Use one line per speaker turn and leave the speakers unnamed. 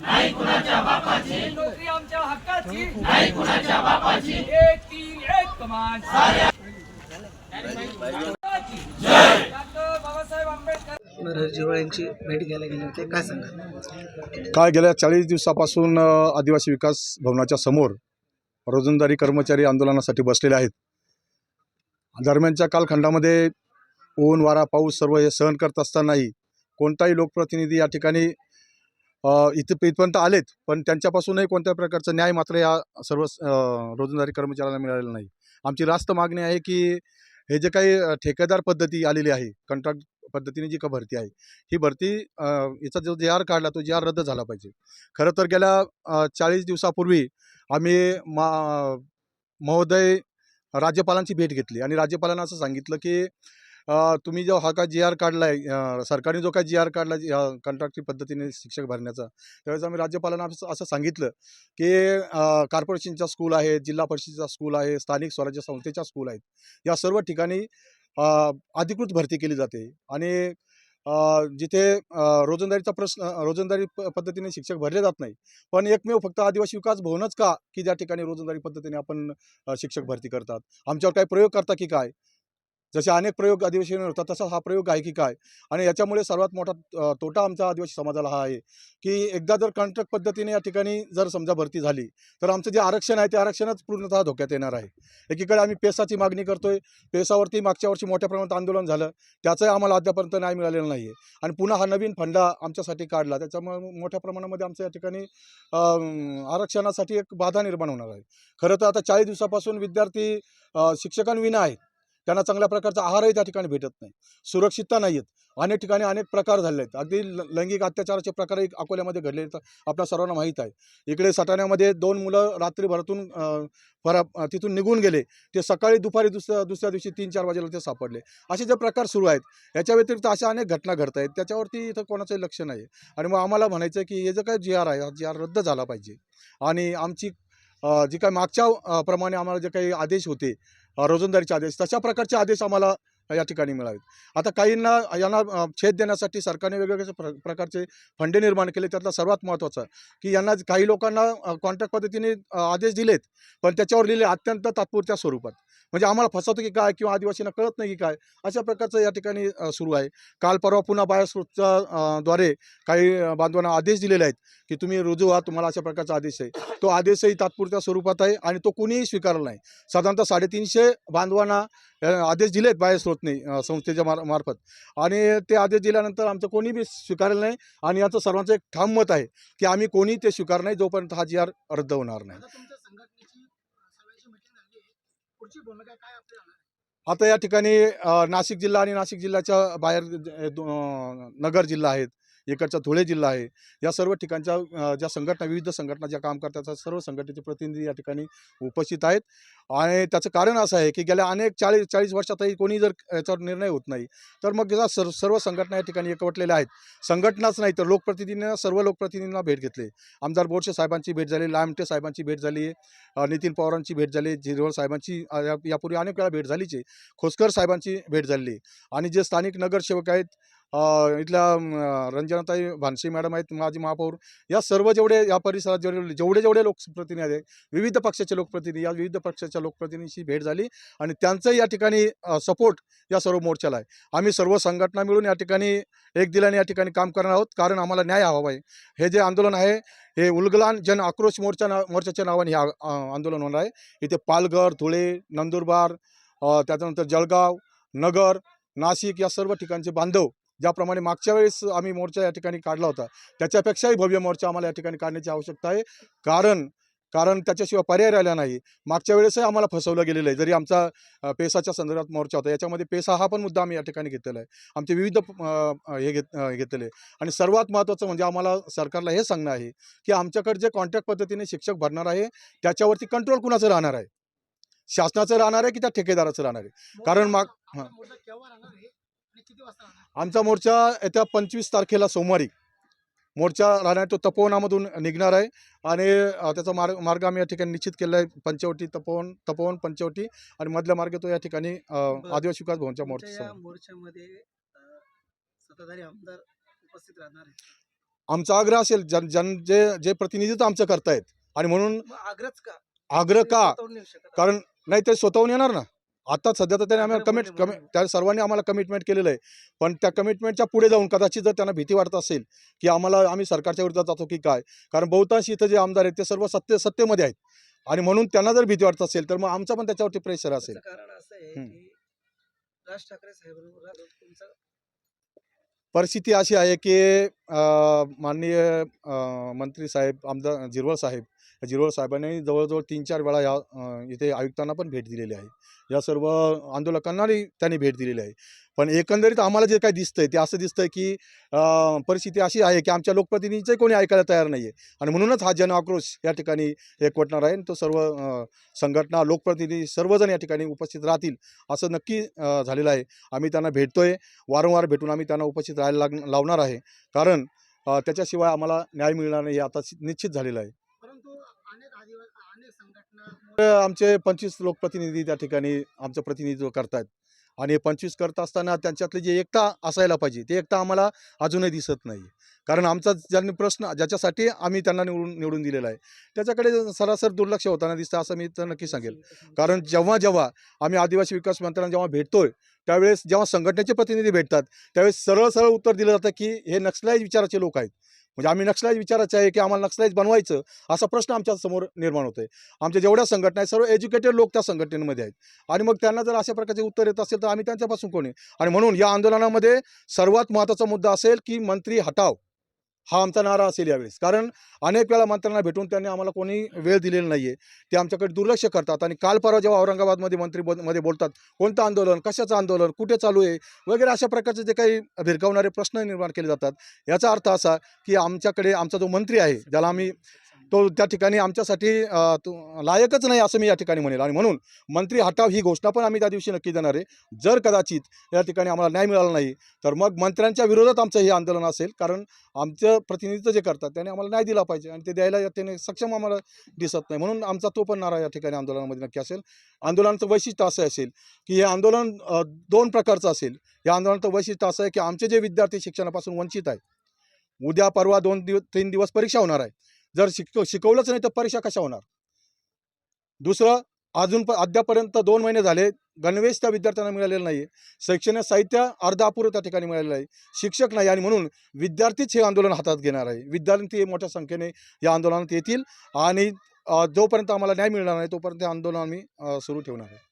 नाही
कुणाच्या बापाची नोकरी आमच्या हक्काची नाही कुणाच्या बापाची एक तीन एक कमान बाबासाहेब आंबेडकर
यांची भेट घ्यायला गेले होते. काय सांगा
काय गेल्या चाळीस दिवसापासून आदिवासी विकास भवनाच्या समोर रोजंदारी कर्मचारी आंदोलनासाठी बसलेले आहेत. दरम्यानच्या कालखंडामध्ये ऊन वारा पाऊस सर्व हे सहन करत असतानाही कोणताही लोकप्रतिनिधी या ठिकाणी इथं इथपर्यंत आलेत पण त्यांच्यापासूनही कोणत्या प्रकारचा न्याय मात्र या सर्व रोजंदारी कर्मचाऱ्यांना मिळालेला नाही. आमची रास्त मागणी आहे की हे जे काही ठेकेदार पद्धती आलेली आहे कंत्राट पद्धतीने जी का भरती आहे ही भरती याचा जो जे आर काढला तो जे आर रद्द झाला पाहिजे. खरं तर गेल्या चाळीस दिवसापूर्वी आम्ही मा महोदय राज्यपालांची भेट घेतली आणि राज्यपालांना असं सांगितलं की तुम्ही जो हा काय जी आर काढला आहे सरकारने जो काय जी आर काढला कंत्राटी पद्धतीने शिक्षक भरण्याचा त्यावेळेस आम्ही राज्यपालांना असं सांगितलं की कॉर्पोरेशनच्या स्कूल आहेत जिल्हा परिषदेचा स्कूल आहे स्थानिक स्वराज्य संस्थेच्या स्कूल आहेत. या सर्व ठिकाणी अधिकृत भरती केली जाते. आणि जिथे रोजंदारीचा प्रश्न रोजंदारी प पद्धतीने शिक्षक भरले जात नाही. पण एकमेव फक्त आदिवासी विकास भवनच का की ज्या ठिकाणी रोजंदारी पद्धतीने आपण शिक्षक भरती करतात? आमच्यावर काही प्रयोग करता की काय? जसे अनेक प्रयोग आदिवासीवर होतात तसा हा प्रयोग आहे की काय? आणि याच्यामुळे सर्वात मोठा तोटा आमच्या आदिवासी समाजाला हा आहे की एकदा जर कॉन्ट्रॅक्ट पद्धतीने या ठिकाणी जर समजा भरती झाली तर आमचं जे आरक्षण आहे ते आरक्षणच पूर्णतः धोक्यात येणार आहे. एकीकडे आम्ही पेसाची मागणी करतोय पेसावरती मागच्या वर्षी मोठ्या प्रमाणात आंदोलन झालं त्याचंही आम्हाला अद्यापर्यंत न्याय मिळालेला नाही आहे आणि पुन्हा हा नवीन फंडा आमच्यासाठी काढला त्याच्यामुळे मोठ्या प्रमाणामध्ये आमच्या या ठिकाणी आरक्षणासाठी एक बाधा निर्माण होणार आहे. खरं तर आता चाळीस दिवसापासून विद्यार्थी शिक्षकांविना आहेत. त्यांना चांगल्या प्रकारचा आहारही त्या ठिकाणी भेटत नाही. सुरक्षितता नाही आहेत अनेक ठिकाणी अनेक प्रकार झाले आहेत. अगदी लैंगिक अत्याचाराचे प्रकारही अकोल्यामध्ये घडले तर आपल्या सर्वांना माहीत आहे. इकडे सटाण्यामध्ये दोन मुलं रात्रीभरातून फरा तिथून निघून गेले. ते सकाळी दुपारी दुसऱ्या दुसऱ्या दिवशी तीन चार वाजेला ते सापडले. असे जे प्रकार सुरू आहेत याच्या व्यतिरिक्त अशा अनेक घटना घडत आहेत. त्याच्यावरती इथं कोणाचंही लक्ष नाही आहे आणि मग आम्हाला म्हणायचं आहे की हे जे काय जी आर आहे हा जी आर रद्द झाला पाहिजे. आणि आमची जी काय मागच्या प्रमाणे आम्हाला जे काही आदेश होते रोजंदारीचे आदेश. तशा प्रकारचे आदेश आम्हाला या ठिकाणी मिळावेत. आता काहींना यांना छेद देण्यासाठी सरकारने वेगवेगळ्या प्र प्रकारचे फंडे निर्माण केले. त्यातला सर्वात महत्त्वाचं की यांना काही लोकांना कॉन्ट्रॅक्ट पद्धतीने आदेश दिलेत पण त्याच्यावर लिहिले अत्यंत तात्पुरत्या स्वरूपात. म्हणजे आम्हाला फसवतो की काय किंवा आदिवासींना कळत नाही की काय अशा प्रकारचं या ठिकाणी सुरू आहे. काल परवा पुन्हा बायोस्रोतच्या द्वारे काही बांधवांना आदेश दिलेले आहेत की तुम्ही रुजू व्हा तुम्हाला अशा प्रकारचा आदेश आहे. तो आदेशही तात्पुरत्या स्वरूपात आहे आणि तो कुणीही स्वीकारला नाही. साधारणतः साडेतीनशे बांधवांना आदेश दिलेत बायोस्रोतने संस्थेच्या मार मार्फत. आणि ते आदेश दिल्यानंतर आमचं कोणी बी स्वीकारलं नाही आणि याचं सर्वांचं एक ठाम मत आहे की आम्ही कोणी ते स्वीकार नाही जोपर्यंत हा जी आर रद्द होणार नाही.
आता
या ठिकाणी नाशिक जिल्हा आणि नाशिक जिल्ह्याच्या बाहेर नगर जिल्हा आहेत. इकडचा धुळे जिल्हा आहे. या सर्व ठिकाणच्या ज्या संघटना विविध संघटना ज्या काम करतात त्या सर्व संघटनेचे प्रतिनिधी या ठिकाणी उपस्थित आहेत. आणि त्याचं कारण असं आहे की गेल्या अनेक चाळीस चाळीस वर्षातही कोणी जर याच्यावर निर्णय होत नाही तर मग या सर्व सर्व संघटना या ठिकाणी एकवटलेल्या आहेत. संघटनाच नाही तर लोकप्रतिनिधींना सर्व लोकप्रतिनिधींना भेट घेतली आमदार बोरसे साहेबांची भेट झाली लामटे साहेबांची भेट झाली आहे नितीन पवारांची भेट झाली झिरवळ साहेबांची या- यापूर्वी अनेक वेळा भेट झालीची खोसकर साहेबांची भेट झाली. आणि जे स्थानिक नगरसेवक आहेत इथल्या रंजनाताई भानसे मॅडम आहेत माजी महापौर. या सर्व जेवढे या परिसरात जेवढे जेवढे जेवढे लोकप्रतिनिधी आहेत विविध पक्षाचे लोकप्रतिनिधी या विविध पक्षाच्या लोकप्रतिनिधीशी भेट झाली आणि त्यांचंही या ठिकाणी सपोर्ट या सर्व मोर्चाला आहे. आम्ही सर्व संघटना मिळून या ठिकाणी एक दिलाने या ठिकाणी काम करणार आहोत कारण आम्हाला न्याय हवा आहे. हे जे आंदोलन आहे हे उलगलान जन आक्रोश मोर्चा ना मोर्चाच्या नावाने हे आंदोलन होणार आहे. इथे पालघर धुळे नंदुरबार त्याच्यानंतर जळगाव नगर नाशिक या सर्व ठिकाणचे बांधव ज्याप्रमाणे मागच्या वेळेस आम्ही मोर्चा या ठिकाणी काढला होता त्याच्यापेक्षाही भव्य मोर्चा आम्हाला या ठिकाणी काढण्याची आवश्यकता आहे. कारण कारण त्याच्याशिवाय पर्याय राहिला नाही. मागच्या वेळेसही आम्हाला फसवलं गेलेलं आहे. जरी आमचा पेसाच्या संदर्भात मोर्चा होता याच्यामध्ये पेसा हा पण मुद्दा आम्ही या ठिकाणी घेतलेला आहे. आमचे विविध हे घेत घेतलेले आहे. आणि सर्वात महत्त्वाचं म्हणजे आम्हाला सरकारला हे सांगणं आहे की आमच्याकडे जे कॉन्ट्रॅक्ट पद्धतीने शिक्षक भरणार आहे त्याच्यावरती कंट्रोल कुणाचं राहणार आहे? शासनाचं राहणार आहे की त्या ठेकेदाराचं राहणार आहे? कारण माग आमचा मोर्चा येत्या पंचवीस तारखेला सोमवारी. मोर्चा राहणार तो तपोवनामधून निघणार आहे. आणि त्याचा मार्ग मार्ग आम्ही या ठिकाणी निश्चित केला आहे. पंचवटी तपोवन तपोवन पंचवटी आणि मधला मार्ग तो या ठिकाणी आदिवासी विकास भवनच्या मोर्चा
मोर्चामध्ये अं, सत्ताधारी आमदार उपस्थित राहणार
आमचा आग्रह असेल जन जन जे जे प्रतिनिधित्व आमचं करतायत. आणि म्हणून
मग आग्रच का?
आग्रह का? कारण नाही ते स्वतःहून येणार ना. आता सध्या तर त्याने आम्हाला कमिट कमी. त्या सर्वांनी आम्हाला कमिटमेंट केलेलं आहे. पण त्या कमिटमेंटच्या पुढे जाऊन कदाचित जर त्यांना भीती वाटत असेल की आम्हाला आम्ही सरकारच्या विरोधात जातो की काय? कारण बहुतांश इथं जे आमदार आहेत ते सर्व सत्य सत्तेमध्ये आहेत. आणि म्हणून त्यांना जर भीती वाटत असेल तर मग आमचा पण त्याच्यावरती प्रेशर असेल.
राज ठाकरे साहेबांवर
परिस्थिती अशी आहे की माननीय मंत्री साहेब आमदार जिरवळ साहेब या जिरवळ साहेबांनी जवळजवळ तीन चार वेळा या इथे आयुक्तांना पण भेट दिलेली आहे. या सर्व आंदोलकांनाही त्यांनी भेट दिलेली आहे. पण एकंदरीत आम्हाला जे काही दिसतंय ते असं दिसतंय की परिस्थिती अशी आहे की आमच्या लोकप्रतिनिधींचंही कोणी ऐकायला तयार नाही आहे आणि म्हणूनच हा जन आक्रोश या ठिकाणी एकवटणार आहे आणि तो सर्व संघटना लोकप्रतिनिधी सर्वजण या ठिकाणी उपस्थित राहतील असं नक्की झालेलं आहे. आम्ही त्यांना भेटतोय. वारंवार भेटून आम्ही त्यांना उपस्थित राहायला लाग लावणार आहे. कारण त्याच्याशिवाय आम्हाला न्याय मिळणार नाही हे आता निश्चित झालेलं आहे
परंतु अनेक आदिवासी अनेक संघटना
तर आमचे पंचवीस लोकप्रतिनिधी त्या ठिकाणी आमचं प्रतिनिधित्व करतायत. आणि पंचवीस करत असताना त्यांच्यातली जी एकता असायला पाहिजे ते एकता आम्हाला अजूनही दिसत नाही. कारण आमचा ज्यांनी प्रश्न ज्याच्यासाठी आम्ही त्यांना निवडून निवडून दिलेला आहे. त्याच्याकडे सरासर दुर्लक्ष होताना दिसतं असं मी तर नक्की सांगेल. कारण जेव्हा जेव्हा आम्ही आदिवासी विकास मंत्र्यांना जेव्हा भेटतोय त्यावेळेस जेव्हा संघटनेचे प्रतिनिधी भेटतात त्यावेळेस सरळ सरळ उत्तर दिलं जातं की हे नक्षलाईज विचाराचे लोक आहेत. म्हणजे आम्ही नक्षलाईज विचारायचं आहे की आम्हाला नक्षलाईज बनवायचं असा प्रश्न आमच्यासमोर निर्माण होतोय. आमच्या जेवढ्या संघटना आहेत सर्व एज्युकेटेड लोक त्या संघटनेमध्ये आहेत. आणि मग त्यांना जर अशा प्रकारचे उत्तर येत असेल तर आम्ही त्यांच्यापासून कोणी आणि म्हणून या आंदोलनामध्ये सर्वात महत्त्वाचा मुद्दा असेल की मंत्री हटाव. हा आमचा नारा असेल यावेळेस. कारण अनेक वेळा मंत्र्यांना भेटून त्यांनी आम्हाला कोणी वेळ दिलेला नाही आहे ते आमच्याकडे दुर्लक्ष करतात आणि काल परवा जेव्हा औरंगाबादमध्ये मंत्री बोल- मध्ये बोलतात कोणतं आंदोलन? कशाचं आंदोलन? कुठे चालू आहे? वगैरे अशा प्रकारचे जे काही भिरकावणारे प्रश्न निर्माण केले जातात. याचा अर्थ असा की आमच्याकडे आमचा जो मंत्री आहे ज्याला आम्ही तो त्या ठिकाणी आमच्यासाठी तो लायकच नाही असं मी या ठिकाणी म्हणेल. आणि म्हणून मंत्री हटाव ही घोषणा पण आम्ही त्या दिवशी नक्की देणार आहे. जर कदाचित या ठिकाणी आम्हाला न्याय मिळाला नाही तर मग मंत्र्यांच्या विरोधात आमचं हे आंदोलन असेल. कारण आमचं प्रतिनिधित्व जे करतात त्याने आम्हाला न्याय दिला पाहिजे आणि ते द्यायला त्याने सक्षम आम्हाला दिसत नाही. म्हणून आमचा तो पण नारा या ठिकाणी आंदोलनामध्ये नक्की असेल. आंदोलनाचं वैशिष्ट्य असं असेल की हे आंदोलन दोन प्रकारचं असेल. या आंदोलनाचं वैशिष्ट्य असं आहे की आमचे जे विद्यार्थी शिक्षणापासून वंचित आहे उद्या परवा दोन दिवस तीन दिवस परीक्षा होणार आहे. जर शिक शिकवलंच नाही तर परीक्षा कशा होणार? दुसरं अजून प अद्यापर्यंत दोन महिने झाले गणवेश त्या विद्यार्थ्यांना मिळालेलं नाही आहे शैक्षणिक साहित्य अर्धा अपुरं त्या ठिकाणी मिळालेलं आहे. शिक्षक नाही आणि म्हणून विद्यार्थीच हे आंदोलन हातात घेणार आहे. विद्यार्थी मोठ्या संख्येने या आंदोलनात येतील आणि जोपर्यंत आम्हाला न्याय मिळणार नाही तोपर्यंत हे आंदोलन आम्ही सुरू ठेवणार आहे.